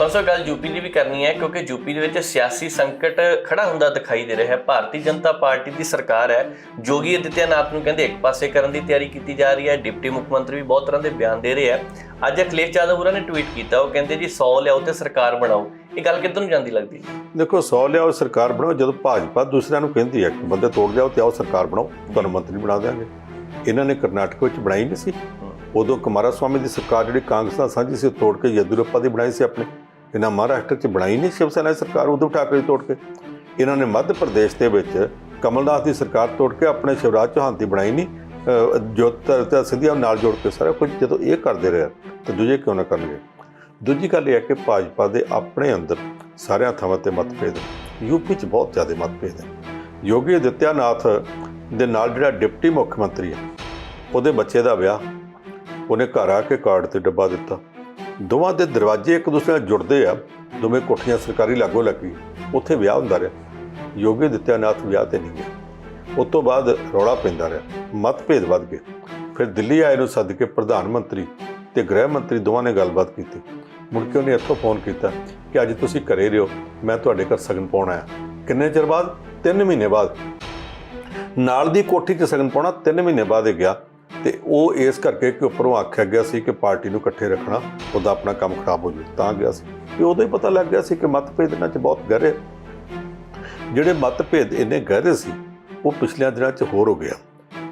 ਪਰਸੋਂ ਗੱਲ ਯੂਪੀ ਦੀ ਵੀ ਕਰਨੀ ਹੈ ਕਿਉਂਕਿ ਯੂਪੀ ਦੇ ਵਿੱਚ ਸਿਆਸੀ ਸੰਕਟ ਖੜਾ ਹੁੰਦਾ ਦਿਖਾਈ ਦੇ ਰਿਹਾ ਹੈ। ਭਾਰਤੀ ਜਨਤਾ ਪਾਰਟੀ ਦੀ ਸਰਕਾਰ ਹੈ ਜੋਗੀ ਆਦਿੱਤਿਆਨਾਥ ਨੂੰ ਕਹਿੰਦੇ ਇੱਕ ਪਾਸੇ ਕਰਨ ਦੀ ਤਿਆਰੀ ਕੀਤੀ ਜਾ ਰਹੀ ਹੈ। ਡਿਪਟੀ ਮੁੱਖ ਮੰਤਰੀ ਵੀ ਬਹੁਤ ਤਰ੍ਹਾਂ ਦੇ ਬਿਆਨ ਦੇ ਰਹੇ ਆ ਅੱਜ ਅਖਿਲੇਸ਼ ਯਾਦਵ ਹੋਰਾਂ ਨੇ ਟਵੀਟ ਕੀਤਾ ਉਹ ਕਹਿੰਦੇ ਜੀ 100 ਲਿਆਓ ਤੇ ਸਰਕਾਰ ਬਣਾਓ। ਇਹ ਗੱਲ ਕਿੱਧਰ ਨੂੰ ਜਾਂਦੀ ਲੱਗਦੀ ਹੈ? ਦੇਖੋ 100 ਲਿਆਓ ਸਰਕਾਰ ਬਣਾਓ ਜਦੋਂ ਭਾਜਪਾ ਦੂਸਰਿਆਂ ਨੂੰ ਕਹਿੰਦੀ ਹੈ ਕਿ ਬੰਦੇ ਤੋੜ ਜਾਓ ਤੇ ਆਓ ਸਰਕਾਰ ਬਣਾਓ ਤੁਹਾਨੂੰ ਮੰਤਰੀ ਬਣਾ ਦਿਆਂਗੇ। ਇਹਨਾਂ ਨੇ ਕਰਨਾਟਕ ਵਿੱਚ ਬਣਾਈ ਨਹੀਂ ਸੀ। ਉਦੋਂ ਕੁਮਾਰਾ ਸਵਾਮੀ ਦੀ ਸਰਕਾਰ ਜਿਹੜੀ ਕਾਂਗਰਸ ਨਾਲ ਸਾਂਝੀ ਸੀ ਉਹ ਤੋੜ ਕੇ ਯਦੂਰੱਪਾ ਦੀ ਬਣਾਈ ਸੀ ਆਪਣੇ। ਇਹਨਾਂ ਮਹਾਰਾਸ਼ਟਰ 'ਚ ਬਣਾਈ ਨਹੀਂ ਸ਼ਿਵ ਸੈਨਾ ਦੀ ਸਰਕਾਰ ਉਦੋਂ ਠਾਕਰੇ ਤੋੜ ਕੇ। ਇਹਨਾਂ ਨੇ ਮੱਧ ਪ੍ਰਦੇਸ਼ ਦੇ ਵਿੱਚ ਕਮਲਨਾਥ ਦੀ ਸਰਕਾਰ ਤੋੜ ਕੇ ਆਪਣੇ ਸ਼ਿਵਰਾਜ ਚੌਹਾਨ ਦੀ ਬਣਾਈ ਨਹੀਂ, ਅਹ ਜੋਤ ਸਿੱਧੀਆਂ ਨਾਲ ਜੋੜ ਕੇ ਸਾਰਾ ਕੁਝ ਜਦੋਂ ਇਹ ਕਰਦੇ ਰਹੇ, ਤਾਂ ਦੂਜੇ ਕਿਉਂ ਨਾ ਕਰਨਗੇ? ਦੂਜੀ ਗੱਲ ਇਹ ਹੈ ਕਿ ਭਾਜਪਾ ਦੇ ਆਪਣੇ ਅੰਦਰ ਸਾਰਿਆਂ ਥਾਵਾਂ ਤੇ ਮਤਭੇਦ ਹੈ। ਯੂਪੀ 'ਚ ਬਹੁਤ ਜ਼ਿਆਦਾ ਮਤਭੇਦ ਹੈ ਯੋਗੀ ਆਦਿੱਤਿਆਨਾਥ ਦੇ ਨਾਲ ਜਿਹੜਾ ਡਿਪਟੀ ਮੁੱਖ ਮੰਤਰੀ ਹੈ, ਉਹਦੇ ਬੱਚੇ ਦਾ ਵਿਆਹ, ਉਹਨੇ ਘਰ ਆ ਕੇ ਕਾਰਡ ਤੇ ਡੱਬਾ ਦਿੱਤਾ। ਦੋਵਾਂ ਦੇ ਦਰਵਾਜ਼ੇ ਇੱਕ ਦੂਸਰੇ ਨਾਲ ਜੁੜਦੇ ਆ। ਦੋਵੇਂ ਕੋਠੀਆਂ ਸਰਕਾਰੀ ਲਾਗੋ ਲੱਗੀ। ਉੱਥੇ ਵਿਆਹ ਹੁੰਦਾ ਰਿਹਾ। ਯੋਗੀ ਆਦਿੱਤਿਆਨਾਥ ਵਿਆਹ ਤੇ ਨਹੀਂ ਗਿਆ। ਉਸ ਤੋਂ ਬਾਅਦ ਰੌਲਾ ਪੈਂਦਾ ਰਿਹਾ। ਮਤਭੇਦ ਵੱਧ ਗਏ ਫਿਰ ਦਿੱਲੀ ਆਏ ਨੂੰ ਸੱਦ ਕੇ ਪ੍ਰਧਾਨ ਮੰਤਰੀ ਤੇ ਗ੍ਰਹਿ ਮੰਤਰੀ ਦੋਵਾਂ ਨੇ ਗੱਲਬਾਤ ਕੀਤੀ। ਮੁੜ ਕੇ ਉਹਨੇ ਇੱਥੋਂ ਫੋਨ ਕੀਤਾ ਕਿ ਅੱਜ ਤੁਸੀਂ ਘਰੇ ਰਹੋ। ਮੈਂ ਤੁਹਾਡੇ ਘਰ ਸਗਨ ਪਾਉਣਾ ਆ ਕਿੰਨੇ ਚਿਰ ਬਾਅਦ? 3 ਮਹੀਨੇ ਬਾਅਦ। ਨਾਲ ਦੀ ਕੋਠੀ 'ਚ ਸਗਨ ਪਾਉਣਾ 3 ਮਹੀਨੇ ਬਾਅਦ ਇਹ ਗਿਆ। ਤੇ ਉਹ ਇਸ ਕਰਕੇ ਕਿ ਉੱਪਰੋਂ ਆਖਿਆ ਗਿਆ ਸੀ ਕਿ ਪਾਰਟੀ ਨੂੰ ਇਕੱਠੇ ਰੱਖਣਾ, ਉਹਦਾ ਆਪਣਾ ਕੰਮ ਖਰਾਬ ਹੋ ਜਾਵੇ। ਤਾਂ ਗਿਆ ਸੀ। ਤੇ ਉਦੋਂ ਹੀ ਪਤਾ ਲੱਗ ਗਿਆ ਸੀ ਕਿ ਮਤਭੇਦ ਇਹਨਾਂ 'ਚ ਬਹੁਤ ਗਹਿਰੇ ਜਿਹੜੇ ਮਤਭੇਦ ਇੰਨੇ ਗਹਿਰੇ ਸੀ, ਉਹ ਪਿਛਲੇ ਦਿਨਾਂ 'ਚ ਹੋਰ ਹੋ ਗਿਆ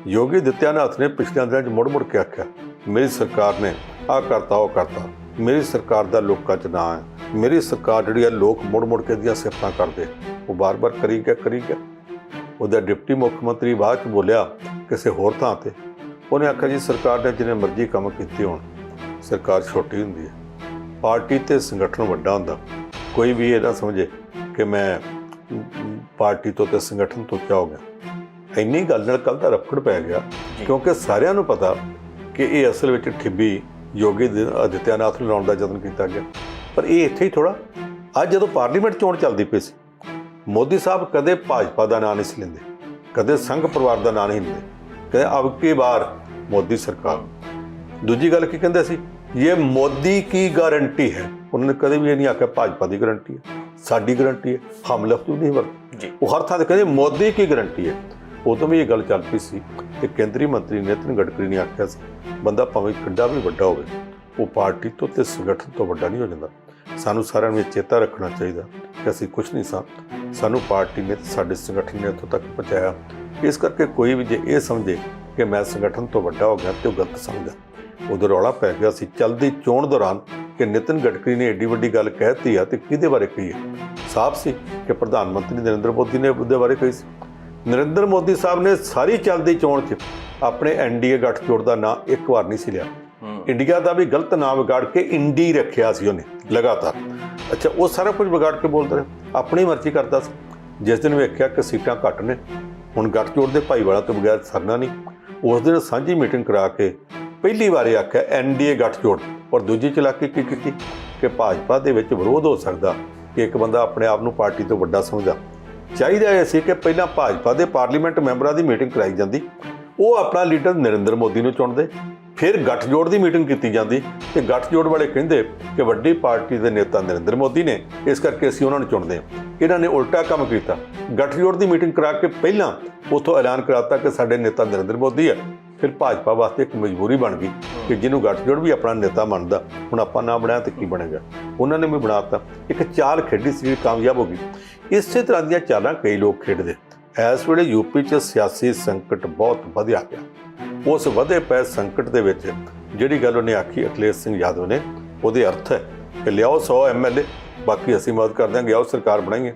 ਯੋਗੀ ਆਦਿੱਤਿਆਨਾਥ ਨੇ ਪਿਛਲੇ ਦਿਨਾਂ 'ਚ ਮੁੜ-ਮੁੜ ਕੇ ਆਖਿਆ, ਮੇਰੀ ਸਰਕਾਰ ਨੇ ਆਹ ਕਰਤਾ, ਉਹ ਕਰਤਾ। ਮੇਰੀ ਸਰਕਾਰ ਦਾ ਲੋਕਾਂ 'ਚ ਨਾਂ ਹੈ। ਮੇਰੀ ਸਰਕਾਰ ਜਿਹੜੀ ਆ, ਲੋਕ ਮੁੜ-ਮੁੜ ਕੇ ਦੀਆਂ ਸਿਫਤਾਂ ਕਰਦੇ ਉਹ ਬਾਰ-ਬਾਰ ਕਰੀ ਗਿਆ ਕਰੀ ਗਿਆ। ਉਹਦਾ ਡਿਪਟੀ ਮੁੱਖ ਮੰਤਰੀ ਬਾਅਦ 'ਚ ਬੋਲਿਆ, ਕਿਸੇ ਹੋਰ ਥਾਂ ਤੇ ਉਹਨੇ ਆਖਿਆ ਜੀ ਸਰਕਾਰ ਨੇ ਜਿੰਨੇ ਮਰਜ਼ੀ ਕੰਮ ਕੀਤੇ ਹੋਣ ਸਰਕਾਰ ਛੋਟੀ ਹੁੰਦੀ ਹੈ। ਪਾਰਟੀ ਤੇ ਸੰਗਠਨ ਵੱਡਾ ਹੁੰਦਾ। ਕੋਈ ਵੀ ਇਹ ਨਾ ਸਮਝੇ ਕਿ ਮੈਂ ਪਾਰਟੀ ਤੋਂ ਤੇ ਸੰਗਠਨ ਤੋਂ ਕਿਆ ਹੋ ਗਿਆ। ਇੰਨੀ ਗੱਲ ਨਾਲ ਕੱਲ ਦਾ ਰਫੜ ਪੈ ਗਿਆ। ਕਿਉਂਕਿ ਸਾਰਿਆਂ ਨੂੰ ਪਤਾ ਕਿ ਇਹ ਅਸਲ ਵਿੱਚ ਠਿੱਬੀ ਯੋਗੀ ਆਦਿੱਤਿਆਨਾਥ ਨੂੰ ਲਾਉਣ ਦਾ ਯਤਨ ਕੀਤਾ ਗਿਆ। ਪਰ ਇਹ ਇੱਥੇ ਹੀ ਥੋੜਾ ਅੱਜ ਜਦੋਂ ਪਾਰਲੀਮੈਂਟ ਚੋਣ ਚੱਲਦੀ ਪਈ ਸੀ ਮੋਦੀ ਸਾਹਿਬ ਕਦੇ ਭਾਜਪਾ ਦਾ ਨਾਂ ਨਹੀਂ ਲੈਂਦੇ ਕਦੇ ਸੰਘ ਪਰਿਵਾਰ ਦਾ ਨਾਂ ਨਹੀਂ ਲੈਂਦੇ। ਕਹਿੰਦੇ ਅਬ ਕੀ ਬਾਰ ਮੋਦੀ ਸਰਕਾਰ। ਦੂਜੀ ਗੱਲ ਕੀ ਕਹਿੰਦੇ ਸੀ? ਇਹ ਮੋਦੀ ਕੀ ਗਾਰੰਟੀ ਹੈ? ਉਹਨਾਂ ਨੇ ਕਦੇ ਵੀ ਇਹ ਨਹੀਂ ਆਖਿਆ ਭਾਜਪਾ ਦੀ ਗਾਰੰਟੀ ਹੈ। ਸਾਡੀ ਗਾਰੰਟੀ ਹੈ। ਹਮ ਲਫ਼ਜ਼ ਨਹੀਂ ਵਰਤੇ। ਜੀ। ਉਹ ਹਰ ਥਾਂ ਤੇ ਕਹਿੰਦੇ ਮੋਦੀ ਕੀ ਗਾਰੰਟੀ ਹੈ? ਉਦੋਂ ਵੀ ਇਹ ਗੱਲ ਚੱਲ ਪਈ ਸੀ ਕਿ ਕੇਂਦਰੀ ਮੰਤਰੀ ਨਿਤਿਨ ਗਡਕਰੀ ਨੇ ਆਖਿਆ ਸੀ ਬੰਦਾ ਭਾਵੇਂ ਕਿੱਡਾ ਵੀ ਵੱਡਾ ਹੋਵੇ ਉਹ ਪਾਰਟੀ ਤੋਂ ਤੇ ਸੰਗਠਨ ਤੋਂ ਵੱਡਾ ਨਹੀਂ ਹੋ ਜਾਂਦਾ। ਸਾਨੂੰ ਸਾਰਿਆਂ ਨੂੰ ਇਹ ਚੇਤਾ ਰੱਖਣਾ ਚਾਹੀਦਾ ਕਿ ਅਸੀਂ ਕੁਝ ਨਹੀਂ ਸਾਂ। ਸਾਨੂੰ ਪਾਰਟੀ ਨੇ ਸਾਡੇ ਸੰਗਠਨ ਨੇ ਇੱਥੋਂ ਤੱਕ ਪਹੁੰਚਾਇਆ। ਇਸ ਕਰਕੇ ਕੋਈ ਵੀ ਜੇ ਇਹ ਸਮਝੇ ਕਿ ਮੈਂ ਸੰਗਠਨ ਤੋਂ ਵੱਡਾ ਹੋ ਗਿਆ ਤੇ ਉਹ ਗਲਤ ਸਮਝਦਾ। ਉਦੋਂ ਰੌਲਾ ਪੈ ਗਿਆ ਸੀ। ਚਲਦੀ ਚੋਣ ਦੌਰਾਨ ਕਿ ਨਿਤਿਨ ਗਡਕਰੀ ਨੇ ਏਡੀ ਵੱਡੀ ਗੱਲ ਕਹਿਤੀ ਆ ਤੇ ਕਿਹਦੇ ਬਾਰੇ ਕਹੀ ਹੈ ਸਾਫ਼ ਸੀ ਕਿ ਪ੍ਰਧਾਨ ਮੰਤਰੀ ਨਰਿੰਦਰ ਮੋਦੀ ਨੇ ਉਹਦੇ ਬਾਰੇ ਕਹੀ ਸੀ। ਨਰਿੰਦਰ ਮੋਦੀ ਸਾਹਿਬ ਨੇ ਸਾਰੀ ਚੱਲਦੀ ਚੋਣ 'ਚ ਆਪਣੇ ਐਨਡੀਏ ਗੱਠਜੋੜ ਦਾ ਨਾਂ ਇੱਕ ਵਾਰ ਨਹੀਂ ਸੀ ਲਿਆ। ਇੰਡੀਆ ਦਾ ਵੀ ਗਲਤ ਨਾਮ ਵਿਗਾੜ ਕੇ ਇੰਡੀ ਰੱਖਿਆ ਸੀ ਉਹਨੇ ਲਗਾਤਾਰ। ਅੱਛਾ ਉਹ ਸਾਰਾ ਕੁਝ ਵਿਗਾੜ ਕੇ ਬੋਲਦਾ ਰਿਹਾ। ਆਪਣੀ ਮਰਜ਼ੀ ਕਰਦਾ ਸੀ। ਜਿਸ ਦਿਨ ਵੇਖਿਆ ਕਿ ਸੀਟਾਂ ਘੱਟ ਨੇ ਹੁਣ ਗੱਠਜੋੜ ਦੇ ਭਾਈਵਾਲਾ ਤੋਂ ਬਗੈਰ ਸਰਨਾ ਨਹੀਂ। ਉਸ ਦਿਨ ਸਾਂਝੀ ਮੀਟਿੰਗ ਕਰਾ ਕੇ ਪਹਿਲੀ ਵਾਰੀ ਆਖਿਆ ਐਨਡੀਏ ਗੱਠਜੋੜ। ਔਰ ਦੂਜੀ ਚਲਾਕੀ ਕੀ ਕੀਤੀ? ਕਿ ਭਾਜਪਾ ਦੇ ਵਿੱਚ ਵਿਰੋਧ ਹੋ ਸਕਦਾ ਕਿ ਇੱਕ ਬੰਦਾ ਆਪਣੇ ਆਪ ਨੂੰ ਪਾਰਟੀ ਤੋਂ ਵੱਡਾ ਸਮਝਦਾ। ਚਾਹੀਦਾ ਇਹ ਸੀ ਕਿ ਪਹਿਲਾਂ ਭਾਜਪਾ ਦੇ ਪਾਰਲੀਮੈਂਟ ਮੈਂਬਰਾਂ ਦੀ ਮੀਟਿੰਗ ਕਰਾਈ ਜਾਂਦੀ। ਉਹ ਆਪਣਾ ਲੀਡਰ ਨਰਿੰਦਰ ਮੋਦੀ ਨੂੰ ਚੁਣਦੇ। ਫਿਰ ਗੱਠਜੋੜ ਦੀ ਮੀਟਿੰਗ ਕੀਤੀ ਜਾਂਦੀ ਤੇ ਗੱਠਜੋੜ ਵਾਲੇ ਕਹਿੰਦੇ ਕਿ ਵੱਡੀ ਪਾਰਟੀ ਦੇ ਨੇਤਾ ਨਰਿੰਦਰ ਮੋਦੀ ਨੇ ਇਸ ਕਰਕੇ ਅਸੀਂ ਉਹਨਾਂ ਨੂੰ ਚੁਣਦੇ ਹਾਂ। ਇਹਨਾਂ ਨੇ ਉਲਟਾ ਕੰਮ ਕੀਤਾ। ਗੱਠਜੋੜ ਦੀ ਮੀਟਿੰਗ ਕਰਾ ਕੇ ਪਹਿਲਾਂ ਉਥੋਂ ਐਲਾਨ ਕਰਾਤਾ ਕਿ ਸਾਡੇ ਨੇਤਾ ਨਰਿੰਦਰ ਮੋਦੀ ਹੈ। ਫਿਰ ਭਾਜਪਾ ਵਾਸਤੇ ਇੱਕ ਮਜਬੂਰੀ ਬਣ ਗਈ ਕਿ ਜਿਹਨੂੰ ਗੱਠਜੋੜ ਵੀ ਆਪਣਾ ਨੇਤਾ ਮੰਨਦਾ, ਹੁਣ ਆਪਾਂ ਨਾ ਬਣਾਇਆ ਤੇ ਕੀ ਬਣੇਗਾ? ਉਹਨਾਂ ਨੇ ਵੀ ਬਣਾਤਾ ਇੱਕ ਚਾਲ ਖੇਡੀ ਸੀ ਜਿਹੜੀ ਕਾਮਯਾਬ ਹੋ ਗਈ। ਇਸੇ ਤਰ੍ਹਾਂ ਦੀਆਂ ਚਾਲਾਂ ਕਈ ਲੋਕ ਖੇਡਦੇ। ਇਸ ਵੇਲੇ ਯੂਪੀ 'ਚ ਸਿਆਸੀ ਸੰਕਟ ਬਹੁਤ ਵਧਿਆ ਗਿਆ ਉਸ ਵਧੇ ਪਏ ਸੰਕਟ ਦੇ ਵਿੱਚ ਜਿਹੜੀ ਗੱਲ ਉਹਨੇ ਆਖੀ, ਅਖਿਲੇਸ਼ ਸਿੰਘ ਯਾਦਵ ਨੇ, ਉਹਦੇ ਅਰਥ ਹੈ ਕਿ ਲਿਆਓ 100 ਐਮਐਲਏ ਬਾਕੀ ਅਸੀਂ ਮਦਦ ਕਰ ਦਾਂਗੇ ਆਓ ਸਰਕਾਰ ਬਣਾਈਏ।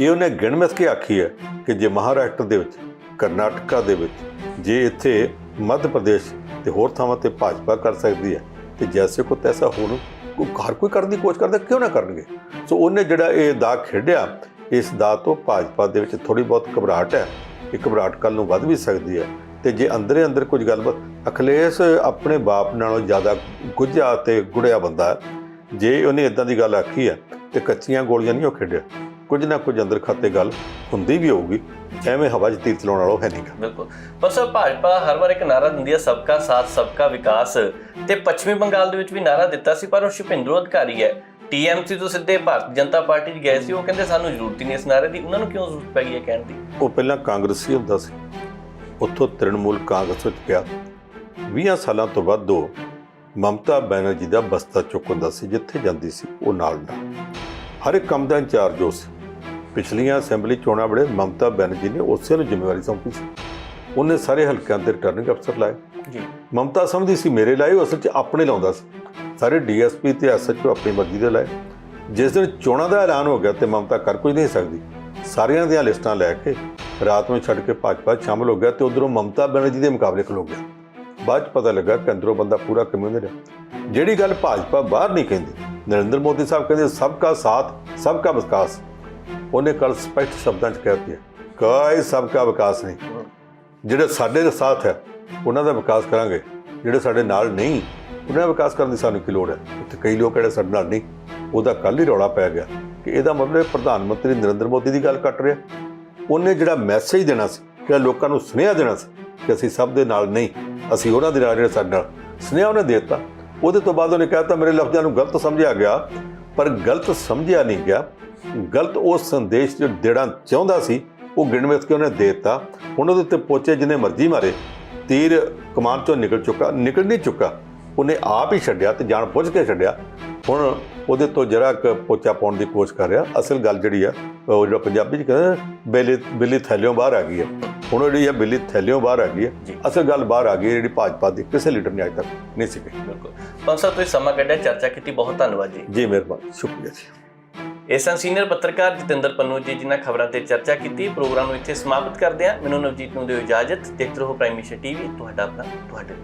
ਇਹ ਉਹਨੇ ਗਿਣਮਿਤ ਕੇ ਆਖੀ ਹੈ ਕਿ ਜੇ ਮਹਾਰਾਸ਼ਟਰ ਦੇ ਵਿੱਚ, ਕਰਨਾਟਕਾ ਦੇ ਵਿੱਚ, ਜੇ ਇੱਥੇ ਮੱਧ ਪ੍ਰਦੇਸ਼ ਤੇ ਹੋਰ ਥਾਵਾਂ ਤੇ ਭਾਜਪਾ ਕਰ ਸਕਦੀ ਹੈ, ਤੇ ਜੈਸੇ ਕੋ ਤੈਸਾ ਹੋਣ ਕੋ ਹਰ ਕੋਈ ਕਰਨ ਦੀ ਕੋਸ਼ਿਸ਼ ਕਰਦਾ, ਕਿਉਂ ਨਾ ਕਰਨਗੇ? ਸੋ ਉਹਨੇ ਜਿਹੜਾ ਇਹ ਦਾ ਖੇਡਿਆ, ਇਸ ਦਾ ਤੋਂ ਭਾਜਪਾ ਦੇ ਵਿੱਚ ਥੋੜੀ ਬਹੁਤ ਘਬਰਾਹਟ ਹੈ ਇਹ ਘਬਰਾਹਟ ਕੱਲ ਨੂੰ ਵੱਧ ਵੀ ਸਕਦੀ ਹੈ। ਤੇ ਜੇ ਅੰਦਰੇ ਅੰਦਰ ਕੁਝ ਗੱਲਬਾਤ ਅਖਿਲੇਸ਼ ਆਪਣੇ ਬਾਪ ਨਾਲੋਂ ਜ਼ਿਆਦਾ ਗੁੱਝਾ ਤੇ ਗੁੜਿਆ ਬੰਦਾ ਹੈ। ਜੇ ਉਹਨੇ ਇਦਾਂ ਦੀ ਗੱਲ ਆਖੀ ਹੈ ਤੇ ਕੱਚੀਆਂ ਗੋਲੀਆਂ ਨਹੀਂ ਉਹ ਖੇਡਿਆ। ਕੁਝ ਨਾ ਕੁਝ ਅੰਦਰ ਖਾਤੇ ਗੱਲ ਹੁੰਦੀ ਵੀ ਹੋਊਗੀ ਐਵੇਂ ਹਵਾ 'ਚ ਤੀਰ ਚਲਾਉਣ ਵਾਲਾ ਹੈ ਨਹੀਂਗਾ ਬਿਲਕੁਲ। ਪਰ ਸਰ ਭਾਜਪਾ ਹਰ ਵਾਰ ਇੱਕ ਨਾਰਾ ਦਿੰਦੀ ਹੈ ਸਬਕਾ ਸਾਥ ਸਬਕਾ ਵਿਕਾਸ। ਤੇ ਪੱਛਮੀ ਬੰਗਾਲ ਦੇ ਵਿੱਚ ਵੀ ਨਾਰਾ ਦਿੱਤਾ ਸੀ ਪਰ ਉਹ ਸ਼ੁਭਿੰਦਰੂ ਅਧਿਕਾਰੀ ਹੈ। ਟੀਐਮਸੀ ਤੋਂ ਸਿੱਧੇ ਭਾਰਤੀ ਜਨਤਾ ਪਾਰਟੀ 'ਚ ਗਏ ਸੀ ਉਹ ਕਹਿੰਦੇ ਸਾਨੂੰ ਜ਼ਰੂਰਤ ਹੀ ਨਹੀਂ ਇਸ ਨਾਰੇ ਦੀ। ਉਹਨਾਂ ਨੂੰ ਕਿਉਂ ਜ਼ਰੂਰਤ ਪੈ ਗਈ ਹੈ ਕਹਿਣ ਦੀ? ਉਹ ਪਹਿਲਾਂ ਕਾਂਗਰਸੀ ਹੁੰਦਾ ਸੀ। ਉੱਥੋਂ ਤ੍ਰਿਣਮੂਲ ਕਾਂਗਰਸ ਵਿੱਚ ਗਿਆ 20 ਸਾਲਾਂ ਤੋਂ ਬਾਅਦ ਉਹ ਮਮਤਾ ਬੈਨਰਜੀ ਦਾ ਬਸਤਾ ਚੁੱਕ ਹੁੰਦਾ ਸੀ ਜਿੱਥੇ ਜਾਂਦੀ ਸੀ ਉਹ ਨਾਲ ਨਾਲ। ਹਰ ਇੱਕ ਕੰਮ ਦਾ ਇੰਚਾਰਜ ਉਸ ਪਿਛਲੀਆਂ ਅਸੈਂਬਲੀ ਚੋਣਾਂ ਵੇਲੇ ਮਮਤਾ ਬੈਨਰਜੀ ਨੇ ਉਸੇ ਨੂੰ ਜ਼ਿੰਮੇਵਾਰੀ ਸੌਂਪੀ ਸੀ। ਉਹਨੇ ਸਾਰੇ ਹਲਕਿਆਂ ਦੇ ਰਿਟਰਨਿੰਗ ਅਫਸਰ ਲਾਏ। ਜੀ। ਮਮਤਾ ਸਮਝਦੀ ਸੀ ਮੇਰੇ ਲਾਏ ਉਹ ਅਸਲ 'ਚ ਆਪਣੇ ਲਾਉਂਦਾ ਸੀ। ਸਾਰੇ ਡੀਐਸਪੀ ਤੇ ਐਸਐਚਓ ਆਪਣੀ ਮਰਜ਼ੀ ਦੇ ਲਾਏ। ਜਿਸ ਦਿਨ ਚੋਣਾਂ ਦਾ ਐਲਾਨ ਹੋ ਗਿਆ ਤੇ ਮਮਤਾ ਕਰ ਕੁਝ ਨਹੀਂ ਸਕਦੀ ਸਾਰਿਆਂ ਦੀਆਂ ਲਿਸਟਾਂ ਲੈ ਕੇ ਰਾਤ ਨੂੰ ਛੱਡ ਕੇ ਭਾਜਪਾ 'ਚ ਸ਼ਾਮਲ ਹੋ ਗਿਆ ਤੇ ਉਧਰੋਂ ਮਮਤਾ ਬੈਨਰਜੀ ਦੇ ਮੁਕਾਬਲੇ ਖਲੋ ਗਿਆ ਬਾਅਦ 'ਚ ਪਤਾ ਲੱਗਾ ਕਿ ਅੰਦਰੋਂ ਬੰਦਾ ਪੂਰਾ ਕਮਿਊਨਰ ਹੈ ਜਿਹੜੀ ਗੱਲ ਭਾਜਪਾ ਬਾਹਰ ਨਹੀਂ ਕਹਿੰਦੀ, ਨਰਿੰਦਰ ਮੋਦੀ ਸਾਹਿਬ ਕਹਿੰਦੇ, ਸਭ ਕਾ ਸਾਥ, ਸਭ ਕਾ ਵਿਕਾਸ। ਉਹਨੇ ਕੱਲ ਸਪਸ਼ਟ ਸ਼ਬਦਾਂ 'ਚ ਕਹਿ ਦਿੱਤਾ ਕੋਈ ਸਭ ਕਾ ਵਿਕਾਸ ਨਹੀਂ? ਜਿਹੜੇ ਸਾਡੇ ਦੇ ਸਾਥ ਹੈ, ਉਹਨਾਂ ਦਾ ਵਿਕਾਸ ਕਰਾਂਗੇ। ਜਿਹੜੇ ਸਾਡੇ ਨਾਲ ਨਹੀਂ, ਉਹਨਾਂ ਦਾ ਵਿਕਾਸ ਕਰਨ ਦੀ ਸਾਨੂੰ ਕੀ ਲੋੜ ਹੈ? ਉੱਥੇ ਕਈ ਲੋਕ ਜਿਹੜੇ ਸਾਡੇ ਨਾਲ ਨਹੀਂ, ਉਹਦਾ ਕੱਲ ਹੀ ਰੌਲਾ ਪੈ ਗਿਆ ਕਿ ਇਹਦਾ ਮਤਲਬ ਪ੍ਰਧਾਨ ਮੰਤਰੀ ਨਰਿੰਦਰ ਮੋਦੀ ਦੀ ਗੱਲ ਕੱਟ ਰਿਹਾ। ਉਹਨੇ ਜਿਹੜਾ ਮੈਸੇਜ ਦੇਣਾ ਸੀ ਕਿ ਲੋਕਾਂ ਨੂੰ ਸੁਨੇਹਾ ਦੇਣਾ ਸੀ ਕਿ ਅਸੀਂ ਸਭ ਦੇ ਨਾਲ ਨਹੀਂ, ਅਸੀਂ ਉਹਨਾਂ ਦੇ ਨਾਲ ਜਿਹੜੇ ਸਾਡੇ ਨਾਲ ਸੁਨੇਹਾ ਉਹਨੇ ਦੇ ਦਿੱਤਾ। ਉਹਦੇ ਤੋਂ ਬਾਅਦ ਉਹਨੇ ਕਹਿਤਾ, ਮੇਰੇ ਲਫ਼ਜ਼ਾਂ ਨੂੰ ਗਲਤ ਸਮਝਿਆ ਗਿਆ, ਪਰ ਗਲਤ ਸਮਝਿਆ ਨਹੀਂ ਗਿਆ। ਗਲਤ ਉਹ ਸੰਦੇਸ਼ ਜੋ ਦੇਣਾ ਚਾਹੁੰਦਾ ਸੀ, ਉਹ ਗਿਣਮਿਤ ਕੇ ਉਹਨੇ ਦੇ ਦਿੱਤਾ। ਹੁਣ ਉਹਦੇ ਉੱਤੇ ਪੋਚੇ ਜਿੰਨੇ ਮਰਜ਼ੀ ਮਾਰੇ, ਤੀਰ ਕਮਾਨ ਚੋਂ ਨਿਕਲ ਚੁੱਕਾ, ਨਿਕਲ ਨਹੀਂ ਚੁੱਕਾ। ਉਹਨੇ ਆਪ ਹੀ ਛੱਡਿਆ ਤੇ ਜਾਣ ਬੁੱਝ ਕੇ ਛੱਡਿਆ। ਹੁਣ ਉਹਦੇ ਤੋਂ ਜਰਾ ਪੋਚਾ ਪਾਉਣ ਦੀ ਕੋਸ਼ਿਸ਼ ਕਰ ਰਿਹਾ। ਅਸਲ ਗੱਲ ਜਿਹੜੀ ਆ ਉਹ ਜਿਹੜਾ ਪੰਜਾਬੀ ਚ ਕਹਿੰਦੇ ਬਿੱਲੀ ਬਿੱਲੀ ਥੈਲਿਓਂ ਬਾਹਰ ਆ ਗਈ ਹੈ ਹੁਣ ਜਿਹੜੀ ਆ ਬਿੱਲੀ ਥੈਲਿਓਂ ਬਾਹਰ ਆ ਗਈ। ਹੈ ਅਸਲ ਗੱਲ ਬਾਹਰ ਆ ਗਈ ਹੈ ਜਿਹੜੀ ਭਾਜਪਾ ਦੀ ਕਿਸੇ ਲੀਡਰ ਨੇ ਅਜੇ ਤੱਕ ਨਹੀਂ ਸੀ ਕਹੀ ਬਿਲਕੁਲ। ਪੰਜ ਸਾਹਿਬ ਤੁਸੀਂ ਸਮਾਂ ਕੱਢਿਆ ਚਰਚਾ ਕੀਤੀ ਬਹੁਤ ਧੰਨਵਾਦ ਜੀ। ਜੀ ਮਿਹਰਬਾਨੀ ਸ਼ੁਕਰੀਆ ਜੀ। ਇਸ ਸਨ ਸੀਨੀਅਰ ਪੱਤਰਕਾਰ ਜਤਿੰਦਰ ਪੰਨੂ ਜੀ ਜਿਨ੍ਹਾਂ ਖਬਰਾਂ ਤੇ ਚਰਚਾ ਕੀਤੀ ਪ੍ਰੋਗਰਾਮ ਨੂੰ ਇੱਥੇ ਸਮਾਪਤ ਕਰਦੇ ਹਾਂ। ਮੈਨੂੰ ਨਵਜੀਤ ਨੂੰ ਦਿਓ ਇਜਾਜ਼ਤ। ਦੇਖਦੇ ਰਹੋ ਪ੍ਰਾਈਮ ਮਿਸ਼ਨ ਟੀਵੀ ਤੁਹਾਡਾ ਆਪਣਾ ਤੁਹਾਡੇ।